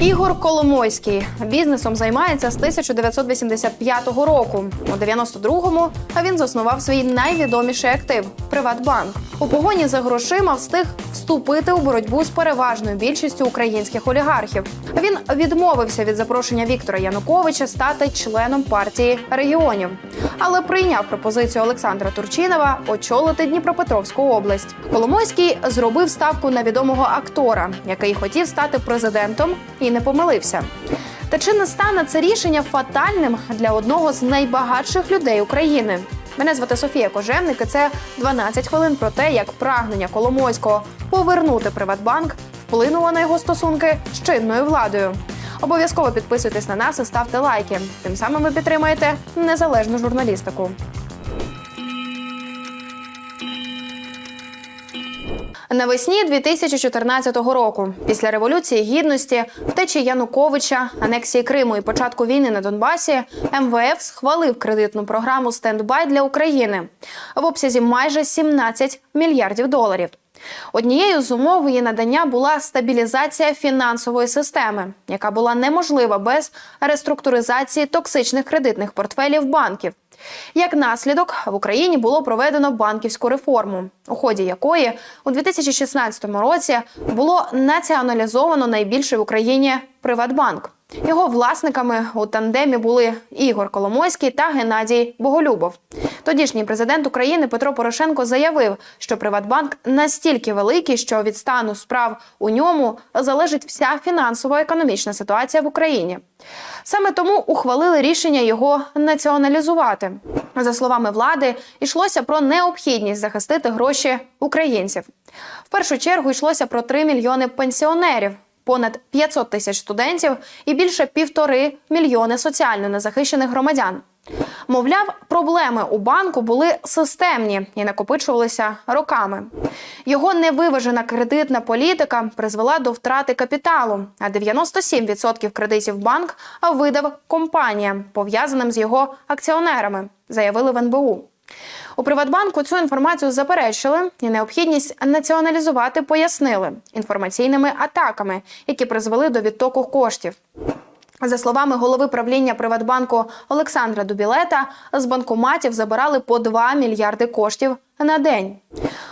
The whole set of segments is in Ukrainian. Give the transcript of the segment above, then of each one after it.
Ігор Коломойський бізнесом займається з 1985 року. У 92-му він заснував свій найвідоміший актив Приватбанк. У погоні за грошима встиг вступити у боротьбу з переважною більшістю українських олігархів. Він відмовився від запрошення Віктора Януковича стати членом партії регіонів, але прийняв пропозицію Олександра Турчинова очолити Дніпропетровську область. Коломойський зробив ставку на відомого актора, який хотів стати президентом, і не помилився. Та чи не стане це рішення фатальним для одного з найбагатших людей України? Мене звати Софія Кожевник. і Це 12 хвилин про те, як прагнення Коломойського повернути Приватбанк вплинуло на його стосунки з чинною владою. Обов'язково підписуйтесь на нас і ставте лайки. Тим самим ви підтримаєте незалежну журналістику. Навесні 2014 року, після революції гідності, втечі Януковича, анексії Криму і початку війни на Донбасі, МВФ схвалив кредитну програму стендбай для України в обсязі майже 17 мільярдів доларів. Однією з умов її надання була стабілізація фінансової системи, яка була неможлива без реструктуризації токсичних кредитних портфелів банків. Як наслідок в Україні було проведено банківську реформу, у ході якої у 2016 році було націоналізовано найбільший в Україні Приватбанк. Його власниками у тандемі були Ігор Коломойський та Геннадій Боголюбов. Тодішній президент України Петро Порошенко заявив, що Приватбанк настільки великий, що від стану справ у ньому залежить вся фінансово-економічна ситуація в Україні. Саме тому ухвалили рішення його націоналізувати. За словами влади, йшлося про необхідність захистити гроші українців. В першу чергу йшлося про 3 мільйони пенсіонерів, понад 500 тисяч студентів і більше півтори мільйони соціально незахищених громадян. Мовляв, проблеми у банку були системні і накопичувалися роками. Його невиважена кредитна політика призвела до втрати капіталу, а 97% кредитів банк видав компаніям, пов'язаним з його акціонерами, заявили в НБУ. У Приватбанку цю інформацію заперечили і необхідність націоналізувати пояснили інформаційними атаками, які призвели до відтоку коштів. За словами голови правління Приватбанку Олександра Дубілета, з банкоматів забирали по 2 мільярди коштів на день.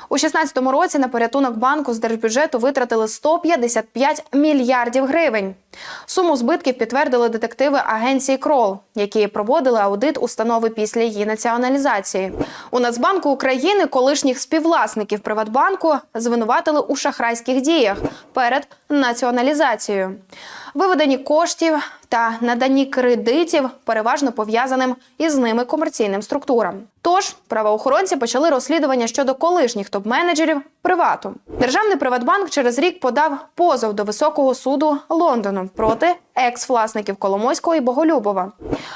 У 2016 році на порятунок банку з держбюджету витратили 155 мільярдів гривень. Суму збитків підтвердили детективи агенції Крол, які проводили аудит установи після її націоналізації. У Нацбанку України колишніх співвласників Приватбанку звинуватили у шахрайських діях перед націоналізацією. Виведені коштів та наданні кредитів переважно пов'язаним із ними комерційним структурам. Тож правоохоронці почали розслідування щодо колишніх топ-менеджерів привату. Державний Приватбанк через рік подав позов до високого суду Лондону проти екс-власників Коломойського і Боголюбова,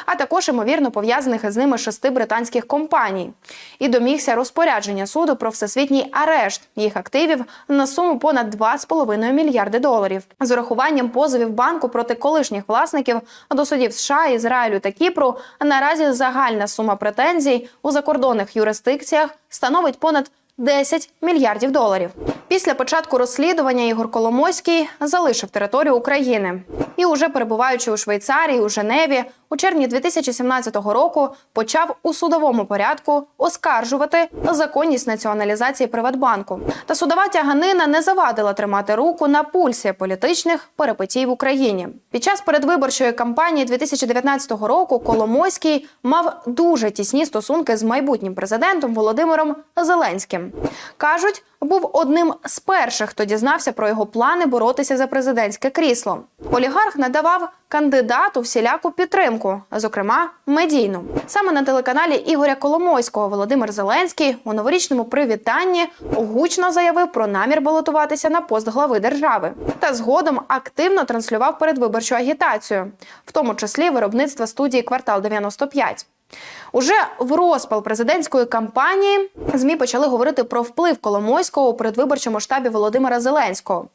а також ймовірно пов'язаних із ними шести британських компаній, і домігся розпорядження суду про всесвітній арешт їх активів на суму понад 2,5 мільярди доларів з урахуванням позовів банку проти колишніх власників до судів США, Ізраїлю та Кіпру. Наразі загальна сума претензій у закордонних юрисдикціях становить понад 10 мільярдів доларів. Після початку розслідування Ігор Коломойський залишив територію України і, уже перебуваючи у Швейцарії у Женеві, у червні 2017 року почав у судовому порядку оскаржувати законність націоналізації Приватбанку. Та судова тяганина не завадила тримати руку на пульсі політичних перипетій в Україні. Під час передвиборчої кампанії 2019 року Коломойський мав дуже тісні стосунки з майбутнім президентом Володимиром Зеленським. кажуть, був одним з перших, хто дізнався про його плани боротися за президентське крісло. Олігарх надавав кандидату всіляку підтримку, зокрема медійну. Саме на телеканалі Ігоря Коломойського Володимир Зеленський у новорічному привітанні гучно заявив про намір балотуватися на пост глави держави та згодом активно транслював передвиборчу агітацію, в тому числі виробництва студії Квартал 95 Уже в розпал президентської кампанії змі почали говорити про вплив Коломойського у передвиборчому штабі Володимира Зеленського.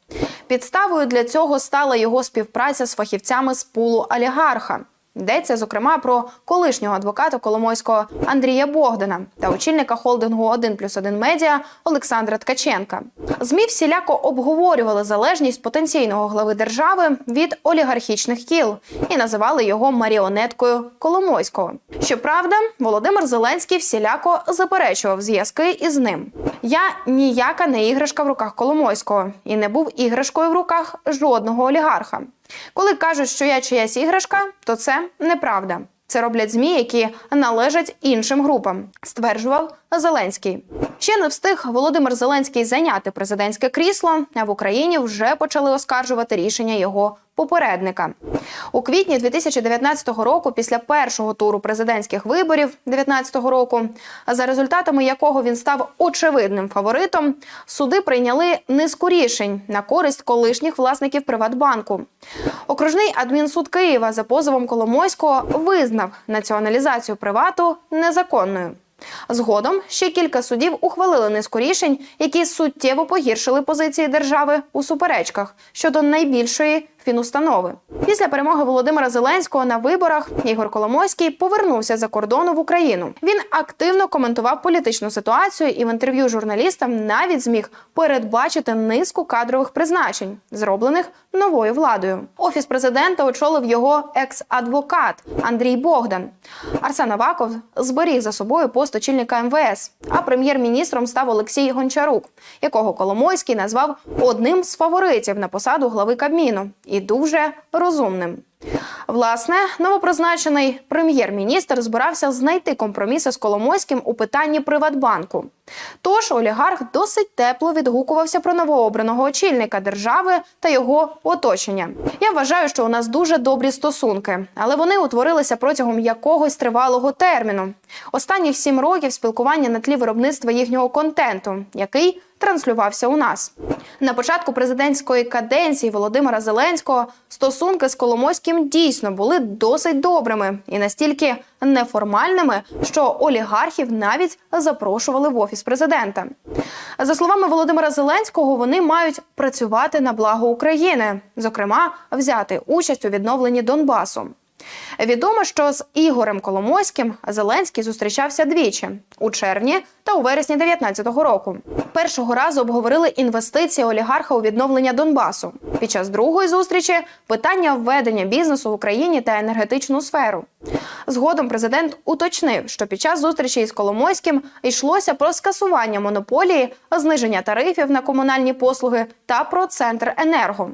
Підставою для цього стала його співпраця з фахівцями з пулу олігарха. Йдеться зокрема про колишнього адвоката Коломойського Андрія Богдана та очільника холдингу «1 плюс 1 медіа Олександра Ткаченка. Змі всіляко обговорювали залежність потенційного глави держави від олігархічних кіл і називали його маріонеткою Коломойського. Щоправда, Володимир Зеленський всіляко заперечував зв'язки із ним. Я ніяка не іграшка в руках Коломойського і не був іграшкою в руках жодного олігарха. Коли кажуть, що я чиясь іграшка, то це неправда. Це роблять змі, які належать іншим групам, стверджував Зеленський. Ще не встиг Володимир Зеленський зайняти президентське крісло, а в Україні вже почали оскаржувати рішення його попередника. У квітні 2019 року, після першого туру президентських виборів 2019 року, за результатами якого він став очевидним фаворитом, суди прийняли низку рішень на користь колишніх власників Приватбанку. Окружний адмінсуд Києва за позовом Коломойського визнав націоналізацію привату незаконною. Згодом ще кілька судів ухвалили низку рішень, які суттєво погіршили позиції держави у суперечках щодо найбільшої фінустанови. Після перемоги Володимира Зеленського на виборах Ігор Коломойський повернувся за кордону в Україну. Він активно коментував політичну ситуацію і в інтерв'ю журналістам навіть зміг передбачити низку кадрових призначень, зроблених новою владою. Офіс президента очолив його екс-адвокат Андрій Богдан. Арсен Аваков зберіг за собою пост очільника МВС. А прем'єр-міністром став Олексій Гончарук, якого Коломойський назвав одним з фаворитів на посаду глави Кабміну і дуже розумним. Власне, новопризначений прем'єр-міністр збирався знайти компроміси з Коломойським у питанні Приватбанку. Тож олігарх досить тепло відгукувався про новообраного очільника держави та його оточення. Я вважаю, що у нас дуже добрі стосунки, але вони утворилися протягом якогось тривалого терміну. Останніх сім років спілкування на тлі виробництва їхнього контенту, який транслювався у нас. На початку президентської каденції Володимира Зеленського стосунки з Коломойським дійсно були досить добрими і настільки неформальними, що олігархів навіть запрошували в офіс президента. За словами Володимира Зеленського, вони мають працювати на благо України, зокрема, взяти участь у відновленні Донбасу. Відомо, що з Ігорем Коломойським Зеленський зустрічався двічі у червні та у вересні 2019 року. Першого разу обговорили інвестиції олігарха у відновлення Донбасу. Під час другої зустрічі питання введення бізнесу в Україні та енергетичну сферу. Згодом президент уточнив, що під час зустрічі із Коломойським йшлося про скасування монополії, зниження тарифів на комунальні послуги та про центр енерго.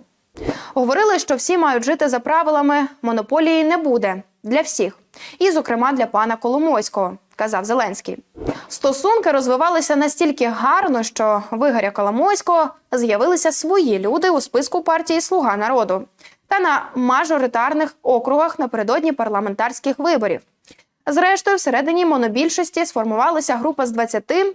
Говорили, що всі мають жити за правилами, монополії не буде для всіх, і, зокрема, для пана Коломойського, казав Зеленський. Стосунки розвивалися настільки гарно, що в Ігоря Коломойського з'явилися свої люди у списку партії Слуга народу та на мажоритарних округах напередодні парламентарських виборів. Зрештою, всередині монобільшості сформувалася група з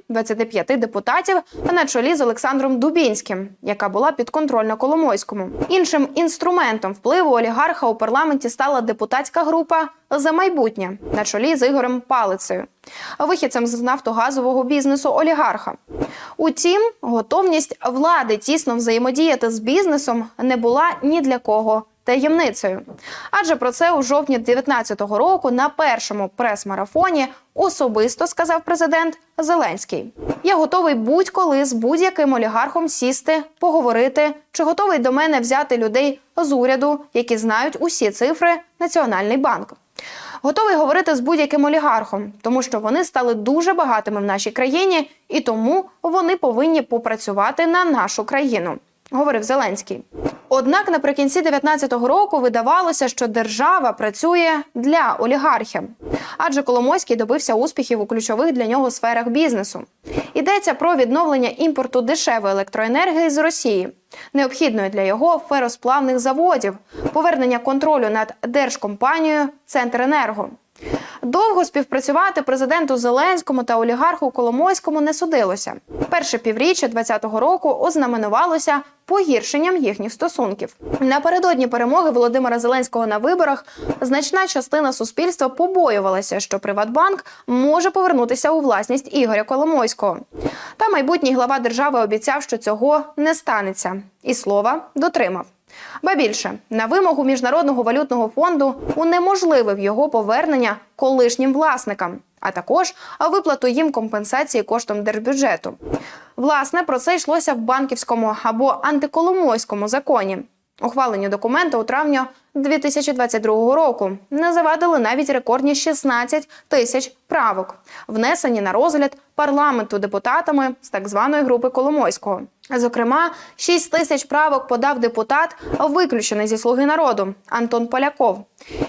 20-25 депутатів на чолі з Олександром Дубінським, яка була підконтрольна Коломойському. Іншим інструментом впливу олігарха у парламенті стала депутатська група за майбутнє на чолі з Ігорем Палицею, вихідцем з нафтогазового бізнесу олігарха. Утім, готовність влади тісно взаємодіяти з бізнесом не була ні для кого таємницею. Адже про це у жовтні 2019 року на першому прес-марафоні особисто сказав президент Зеленський: Я готовий будь-коли з будь-яким олігархом сісти, поговорити, чи готовий до мене взяти людей з уряду, які знають усі цифри Національний банк. Готовий говорити з будь-яким олігархом, тому що вони стали дуже багатими в нашій країні, і тому вони повинні попрацювати на нашу країну, говорив Зеленський. Однак наприкінці 2019 року видавалося, що держава працює для олігархів, адже Коломойський добився успіхів у ключових для нього сферах бізнесу. Йдеться про відновлення імпорту дешевої електроенергії з Росії, необхідної для його феросплавних заводів, повернення контролю над держкомпанією Центренерго. Довго співпрацювати президенту Зеленському та олігарху Коломойському не судилося. Перше півріччя 2020 року ознаменувалося погіршенням їхніх стосунків. Напередодні перемоги Володимира Зеленського на виборах значна частина суспільства побоювалася, що Приватбанк може повернутися у власність Ігоря Коломойського. Та майбутній глава держави обіцяв, що цього не станеться, і слова дотримав. Ба більше на вимогу міжнародного валютного фонду унеможливив його повернення колишнім власникам, а також виплату їм компенсації коштом держбюджету. Власне про це йшлося в банківському або антиколомойському законі. Ухвалення документа у травні 2022 року не завадили навіть рекордні 16 тисяч правок, внесені на розгляд парламенту депутатами з так званої групи Коломойського. Зокрема, 6 тисяч правок подав депутат, виключений зі слуги народу Антон Поляков.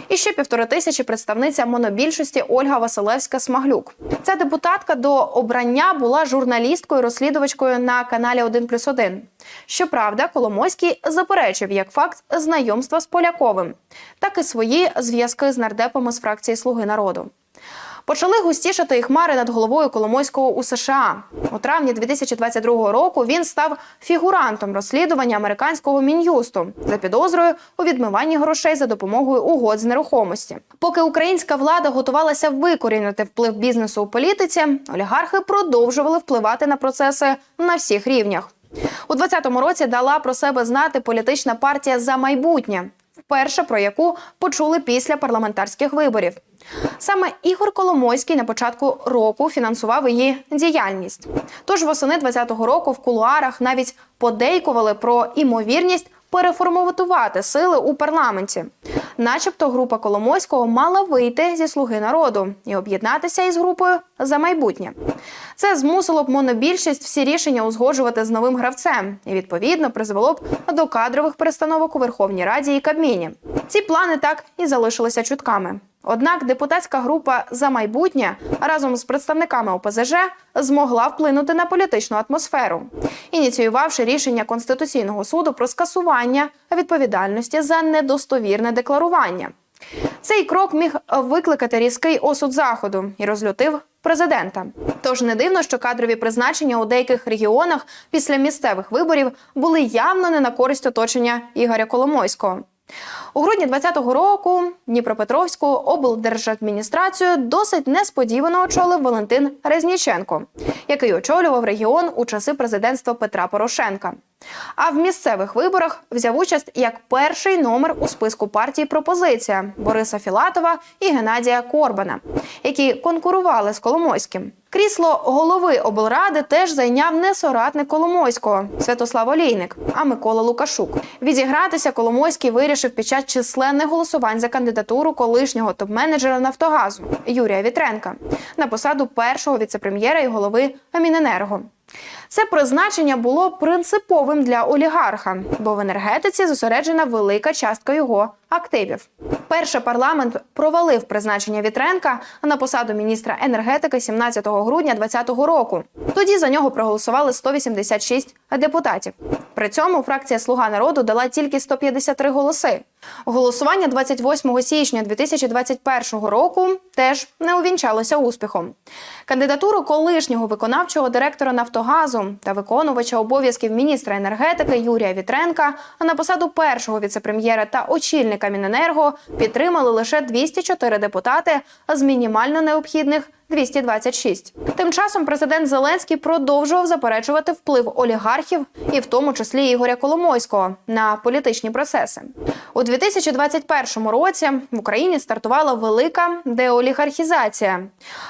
І ще півтори тисячі представниця монобільшості Ольга Василевська Смаглюк. Ця депутатка до обрання була журналісткою, розслідувачкою на каналі 1+,1. Щоправда, Коломойський заперечив як факт знайомства з Поляковим, так і свої зв'язки з нардепами з фракції Слуги народу. Почали густішати і хмари над головою Коломойського у США. У травні 2022 року він став фігурантом розслідування американського мін'юсту за підозрою у відмиванні грошей за допомогою угод з нерухомості. Поки українська влада готувалася викорінити вплив бізнесу у політиці, олігархи продовжували впливати на процеси на всіх рівнях. У 2020 році дала про себе знати політична партія за майбутнє, вперше про яку почули після парламентарських виборів. Саме Ігор Коломойський на початку року фінансував її діяльність. Тож восени 2020 року в кулуарах навіть подейкували про імовірність переформатувати сили у парламенті. Начебто, група Коломойського мала вийти зі слуги народу і об'єднатися із групою за майбутнє. Це змусило б монобільшість всі рішення узгоджувати з новим гравцем і відповідно призвело б до кадрових перестановок у Верховній Раді і Кабміні. Ці плани так і залишилися чутками. Однак депутатська група за майбутнє разом з представниками ОПЗЖ змогла вплинути на політичну атмосферу, ініціювавши рішення Конституційного суду про скасування відповідальності за недостовірне декларування. Цей крок міг викликати різкий осуд заходу і розлютив президента. Тож не дивно, що кадрові призначення у деяких регіонах після місцевих виборів були явно не на користь оточення Ігоря Коломойського. У грудні 2020 року Дніпропетровську облдержадміністрацію досить несподівано очолив Валентин Резніченко, який очолював регіон у часи президентства Петра Порошенка. А в місцевих виборах взяв участь як перший номер у списку партії пропозиція Бориса Філатова і Геннадія Корбана, які конкурували з Коломойським. Крісло голови облради теж зайняв не соратник Коломойського Святослав Олійник, а Микола Лукашук. Відігратися Коломойський вирішив під час численних голосувань за кандидатуру колишнього топ-менеджера Нафтогазу Юрія Вітренка на посаду першого віцепрем'єра і голови Міненерго. Це призначення було принциповим для олігарха, бо в енергетиці зосереджена велика частка його активів. Перший парламент провалив призначення Вітренка на посаду міністра енергетики 17 грудня 2020 року. Тоді за нього проголосували 186 депутатів. При цьому фракція Слуга народу дала тільки 153 голоси. Голосування 28 січня 2021 року теж не увінчалося успіхом. Кандидатуру колишнього виконавчого директора Нафтогазу та виконувача обов'язків міністра енергетики Юрія Вітренка на посаду першого віцепрем'єра та очільника Міненерго підтримали лише 204 депутати з мінімально необхідних 226. Тим часом президент Зеленський продовжував заперечувати вплив олігархів, і в тому числі Ігоря Коломойського, на політичні процеси. У 2021 році в Україні стартувала велика деолігархізація.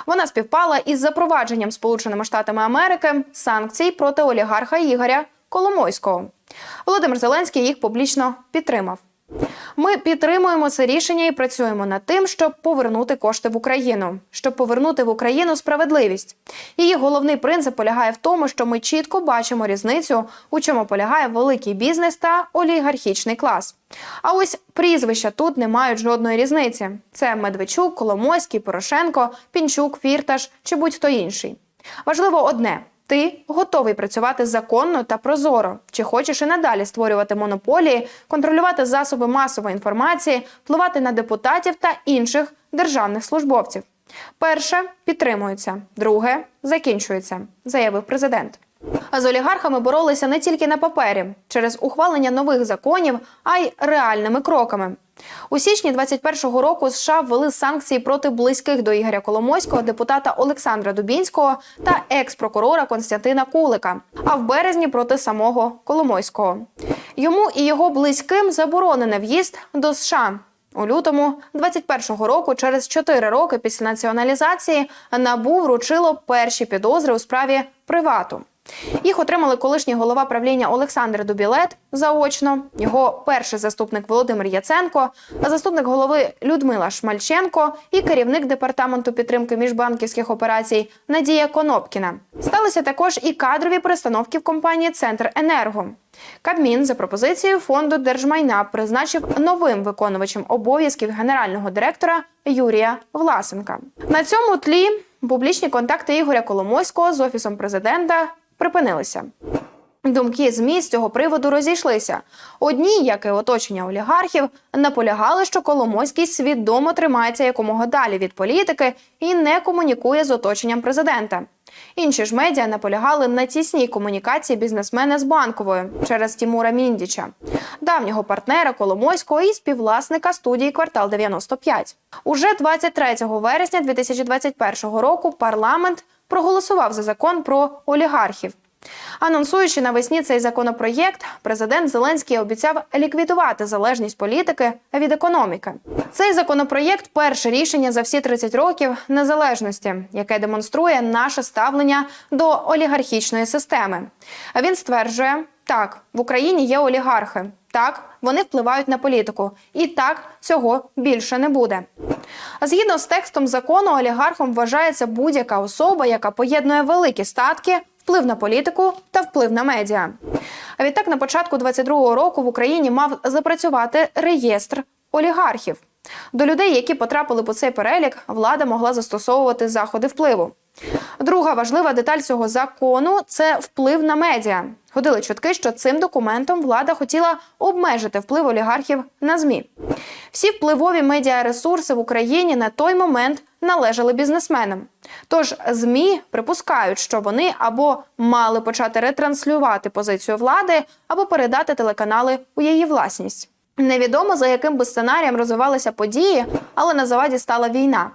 Вона співпала із запровадженням Сполученими Штатами Америки санкцій проти олігарха Ігоря Коломойського. Володимир Зеленський їх публічно підтримав. Ми підтримуємо це рішення і працюємо над тим, щоб повернути кошти в Україну, щоб повернути в Україну справедливість. Її головний принцип полягає в тому, що ми чітко бачимо різницю, у чому полягає великий бізнес та олігархічний клас. А ось прізвища тут не мають жодної різниці: це Медведчук, Коломойський, Порошенко, Пінчук, Фірташ чи будь-хто інший. Важливо одне. Ти готовий працювати законно та прозоро, чи хочеш і надалі створювати монополії, контролювати засоби масової інформації, впливати на депутатів та інших державних службовців. Перше підтримується, друге закінчується, заявив президент. А з олігархами боролися не тільки на папері через ухвалення нових законів, а й реальними кроками. У січні 21-го року США ввели санкції проти близьких до Ігоря Коломойського депутата Олександра Дубінського та екс-прокурора Константина Кулика. А в березні проти самого Коломойського. Йому і його близьким заборонений в'їзд до США. У лютому 21-го року, через 4 роки після націоналізації, НАБУ вручило перші підозри у справі привату. Їх отримали колишній голова правління Олександр Дубілет заочно, його перший заступник Володимир Яценко, заступник голови Людмила Шмальченко і керівник департаменту підтримки міжбанківських операцій Надія Конопкіна. Сталися також і кадрові перестановки в компанії Центр Енерго. Кабмін за пропозицією фонду держмайна призначив новим виконувачем обов'язків генерального директора Юрія Власенка. На цьому тлі публічні контакти Ігоря Коломойського з офісом президента припинилися. Думки ЗМІ з цього приводу розійшлися. Одні, як і оточення олігархів, наполягали, що Коломойський свідомо тримається якомога далі від політики і не комунікує з оточенням президента. Інші ж медіа наполягали на тісній комунікації бізнесмена з банковою через Тімура Міндіча, давнього партнера Коломойського і співвласника студії Квартал 95. Уже 23 вересня 2021 року парламент проголосував за закон про олігархів. Анонсуючи навесні цей законопроєкт, президент Зеленський обіцяв ліквідувати залежність політики від економіки. Цей законопроєкт перше рішення за всі 30 років незалежності, яке демонструє наше ставлення до олігархічної системи. Він стверджує: так, в Україні є олігархи. Так, вони впливають на політику, і так цього більше не буде. Згідно з текстом закону, олігархом вважається будь-яка особа, яка поєднує великі статки, вплив на політику та вплив на медіа. А відтак, на початку 22-го року в Україні мав запрацювати реєстр олігархів. До людей, які потрапили по цей перелік, влада могла застосовувати заходи впливу. Друга важлива деталь цього закону це вплив на медіа. Ходили чутки, що цим документом влада хотіла обмежити вплив олігархів на змі. Всі впливові медіаресурси в Україні на той момент належали бізнесменам. Тож змі припускають, що вони або мали почати ретранслювати позицію влади, або передати телеканали у її власність. Невідомо за яким би сценарієм розвивалися події, але на заваді стала війна.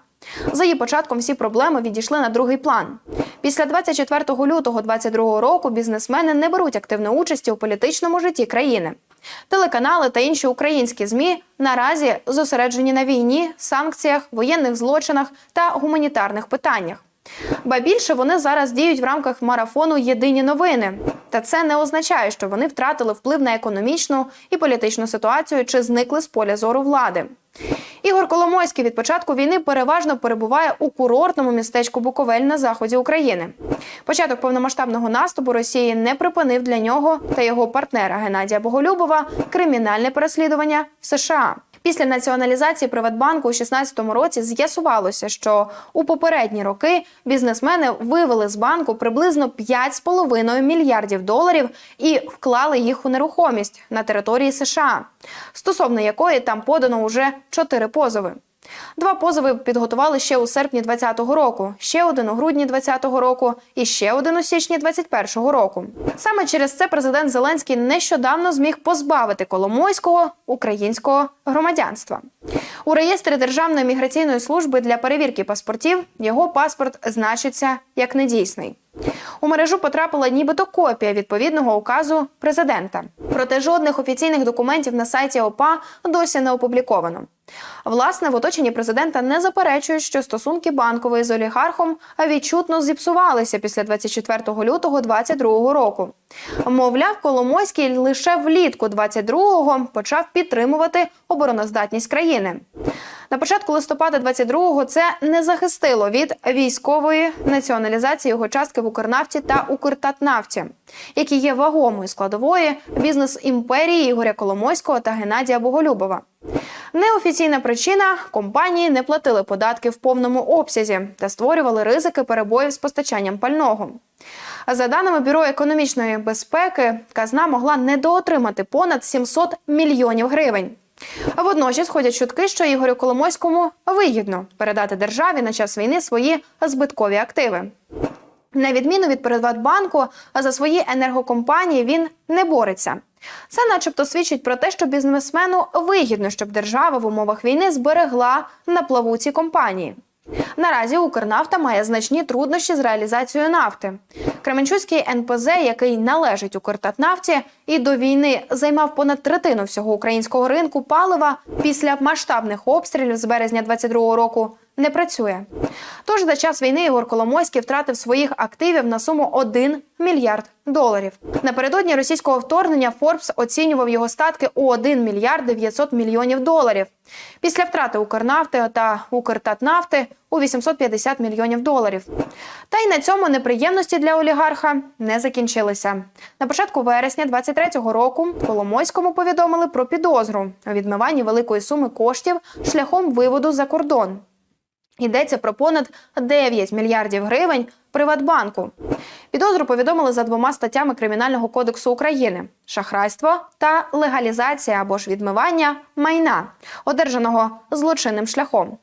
За її початком всі проблеми відійшли на другий план. Після 24 лютого 2022 року бізнесмени не беруть активної участі у політичному житті країни. Телеканали та інші українські змі наразі зосереджені на війні, санкціях, воєнних злочинах та гуманітарних питаннях. Ба більше вони зараз діють в рамках марафону Єдині новини. Та це не означає, що вони втратили вплив на економічну і політичну ситуацію чи зникли з поля зору влади. Ігор Коломойський від початку війни переважно перебуває у курортному містечку Буковель на заході України. Початок повномасштабного наступу Росії не припинив для нього та його партнера Геннадія Боголюбова кримінальне переслідування в США. Після націоналізації Приватбанку у 2016 році з'ясувалося, що у попередні роки бізнесмени вивели з банку приблизно 5,5 мільярдів доларів і вклали їх у нерухомість на території США, стосовно якої там подано уже чотири позови. Два позови підготували ще у серпні 2020 року, ще один у грудні 2020 року і ще один у січні 2021 року. Саме через це президент Зеленський нещодавно зміг позбавити Коломойського українського громадянства. У реєстрі Державної міграційної служби для перевірки паспортів його паспорт значиться як недійсний. У мережу потрапила нібито копія відповідного указу президента. Проте жодних офіційних документів на сайті ОПА досі не опубліковано. Власне, в оточенні президента не заперечують, що стосунки банкової з олігархом відчутно зіпсувалися після 24 лютого 2022 року. Мовляв, Коломойський лише влітку 22-го почав підтримувати обороноздатність країни. На початку листопада 22-го це не захистило від військової націоналізації його частки в Укрнафті та Укртатнафті, які є вагомою складовою бізнес імперії Ігоря Коломойського та Геннадія Боголюбова. Неофіційна причина компанії не платили податки в повному обсязі та створювали ризики перебоїв з постачанням пального. За даними бюро економічної безпеки, казна могла недоотримати понад 700 мільйонів гривень. А водночас ходять чутки, що Ігорю Коломойському вигідно передати державі на час війни свої збиткові активи. На відміну від Приватбанку, за свої енергокомпанії він не бореться. Це, начебто, свідчить про те, що бізнесмену вигідно, щоб держава в умовах війни зберегла на плаву ці компанії. Наразі Укрнафта має значні труднощі з реалізацією нафти. Кременчуцький НПЗ, який належить Укртатнафті, і до війни займав понад третину всього українського ринку палива після масштабних обстрілів з березня 22-го року. Не працює. Тож за час війни Ігор Коломойський втратив своїх активів на суму 1 мільярд доларів. Напередодні російського вторгнення Форбс оцінював його статки у 1 мільярд 900 мільйонів доларів. Після втрати Укрнафти та Укртатнафти у 850 мільйонів доларів. Та й на цьому неприємності для олігарха не закінчилися. На початку вересня 23-го року Коломойському повідомили про підозру у відмиванні великої суми коштів шляхом виводу за кордон. Йдеться про понад 9 мільярдів гривень Приватбанку. Підозру повідомили за двома статтями Кримінального кодексу України: шахрайство та легалізація або ж відмивання майна, одержаного злочинним шляхом.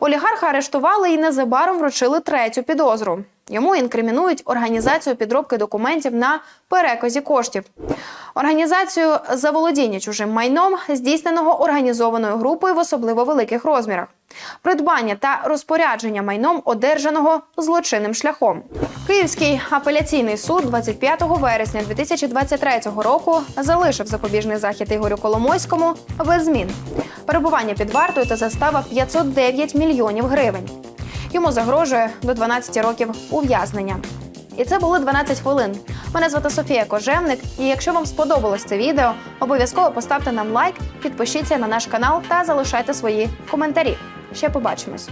Олігарха арештували і незабаром вручили третю підозру. Йому інкримінують організацію підробки документів на переказі коштів, організацію заволодіння чужим майном, здійсненого організованою групою в особливо великих розмірах, придбання та розпорядження майном, одержаного злочинним шляхом. Київський апеляційний суд 25 вересня 2023 року залишив запобіжний захід Ігорю Коломойському без змін. Перебування під вартою та застава 509 мільйонів гривень. Йому загрожує до 12 років ув'язнення. І це були 12 хвилин. Мене звати Софія Кожевник. І якщо вам сподобалось це відео, обов'язково поставте нам лайк, підпишіться на наш канал та залишайте свої коментарі. Ще побачимось.